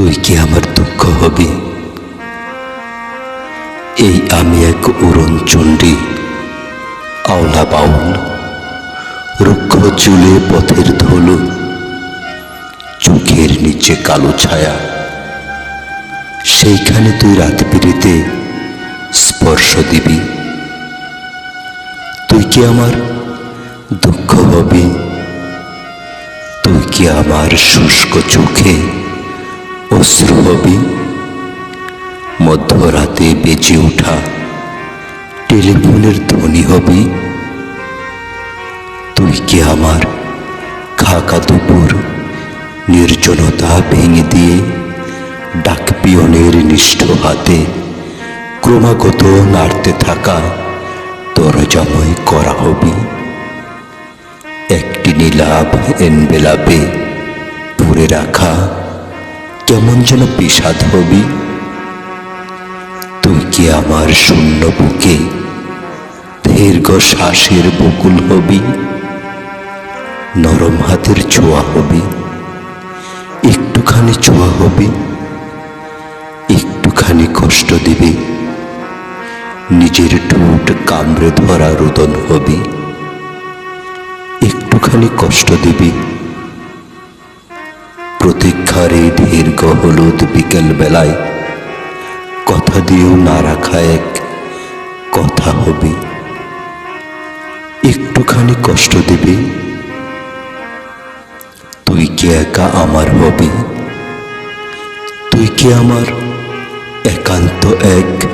তুই কি আমার দুঃখ হবি? এই আমি এক উড়ন চণ্ডী, আওলা বাউল রুক্ষ চুলে পথের ধুলো, চোখের নিচে কালো ছায়া। সেইখানে তুই রাত পিড়িতে স্পর্শ দিবি। তুই কি আমার দুঃখ হবি? তুই কি আমার শুষ্ক চোখে অশ্রু হবি মধ্যরাতে বেজে ওঠা, টেলিফোনের ধ্বনি হবি। তুই কি আমার খাকা দুপুর নির্জনতা ভেঙে দিয়ে ডাকপিয়নের নিষ্ঠ হাতে ক্রমাগত নাড়তে থাকা দরজাময় করা হবি? একটি নীলাভ এনবেলাপে পুরে রাখা কেমন যেন বিষাদ হবি। তুই কি আমার শূন্য বুকে দীর্ঘ শ্বাসের বকুল হবি? নরম হাতের ছোঁয়া হবি। একটুখানি ছোঁয়া হবি। একটুখানি কষ্ট দিবি। নিজের ঠোঁট কামড়ে ধরা রোদন হবি। একটুখানি কষ্ট দিবি। প্রতীক্ষার দীর্ঘ হলুদ বিকেল বেলায়। কথা দিয়েও না রাখা এক কথা হবে। একটুখানি কষ্ট দিবি। তুই কি একা আমার হবি? তুই কি আমার একান্ত এক